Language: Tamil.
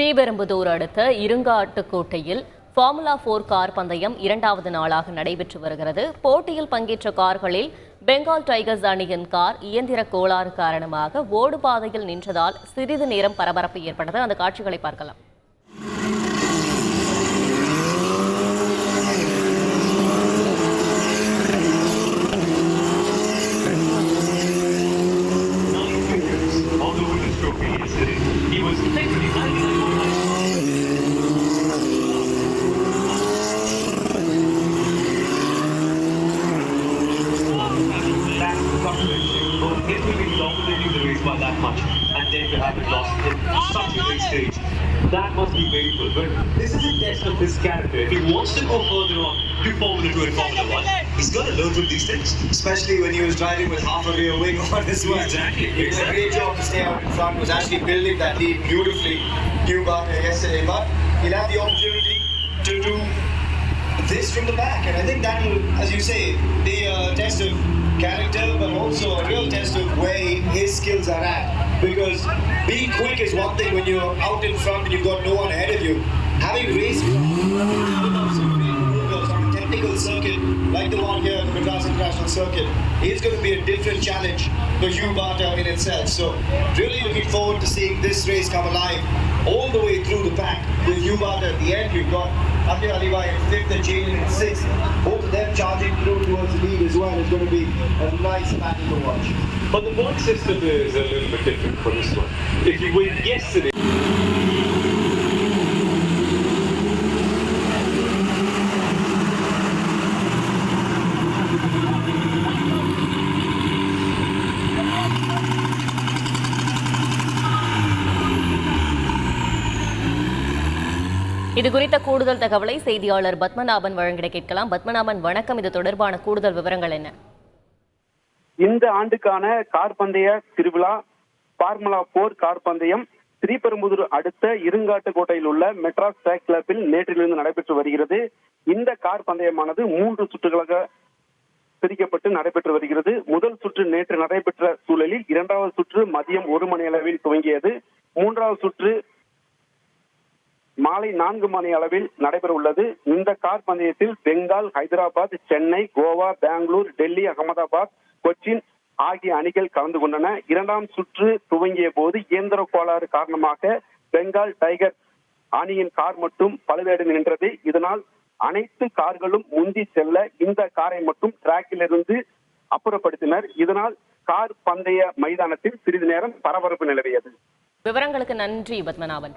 ஸ்ரீபெரும்புதூர் அடுத்த இருங்காட்டுக்கோட்டையில் ஃபார்முலா போர் கார் பந்தயம் இரண்டாவது நாளாக நடைபெற்று வருகிறது. போட்டியில் பங்கேற்ற கார்களில் பெங்கால் டைகர்ஸ் அணியின் கார் இயந்திர கோளாறு காரணமாக ஓடுபாதையில் நின்றதால் சிறிது நேரம் பரபரப்பு ஏற்பட்டது. அந்த காட்சிகளை பார்க்கலாம். That much and then to have it lost in such a big stage. That must be painful. But this is a test of his character. If he wants to go further on to Formula 2 and Formula 1, he's got to learn from these things. especially when he was driving with half a rear wing on as well. Exactly, He did a great job to stay out in front, was actually building that lead beautifully, Newgarden yesterday, but he'll have the opportunity to do this from the back, and I think that will, as you say, be a test of character, but also a real test of where his skills are at. Because being quick is one thing when you're out in front and you've got no one ahead of you. Having raced on a technical circuit like the one here at the Madras International Circuit is going to be a different challenge for Hugh Barter in itself. So, really looking forward to seeing this race come alive all the way through the pack. With Hugh Barter at the end, we've got Abdul Aliwai in fifth and Jaden in sixth. Both of them charging through towards the lead as well. It's going to be a nice battle to watch. But the point system is a little bit different for this one. If you win yesterday, இது குறித்த கூடுதல் தகவலை செய்தியாளர் பத்மநாபன் வழங்கிட கேட்கலாம். பத்மநாபன் வணக்கம். இது தொடர்பான கூடுதல் விவரங்கள் என்ன? இந்த ஆண்டுக்கான கார் பந்தய திருவிழா பார்முலா போர் கார் பந்தயம் ஸ்ரீபெரும்புதூர் அடுத்த இருங்காட்டுக்கோட்டையில் உள்ள மெட்ராஸ் ட்ராக் கிளப்பில் நேற்றிலிருந்து நடைபெற்று வருகிறது. இந்த கார் பந்தயமானது மூன்று சுற்றுகளாக பிரிக்கப்பட்டு நடைபெற்று வருகிறது. முதல் சுற்று நேற்று நடைபெற்ற சூழலில் இரண்டாவது சுற்று மதியம் ஒரு மணி அளவில் துவங்கியது. மூன்றாவது சுற்று மாலை நான்கு மணி அளவில் நடைபெற உள்ளது இந்த கார் பந்தயத்தில் பெங்கால் ஹைதராபாத் சென்னை கோவா பெங்களூர் டெல்லி அகமதாபாத் கொச்சின் ஆகிய அணிகள் கலந்து கொண்டன. இரண்டாம் சுற்று துவங்கிய போது இயந்திர கோளாறு காரணமாக பெங்கால் டைகர் அணியின் கார் மட்டும் பழுவேடு நின்றது. இதனால் அனைத்து கார்களும் முந்தி செல்ல இந்த காரை மட்டும் டிராக்கிலிருந்து அப்புறப்படுத்தினர். இதனால் கார் பந்தய மைதானத்தில் சிறிது நேரம் பரபரப்பு நிலவியது. விவரங்களுக்கு நன்றி பத்மநாபன்.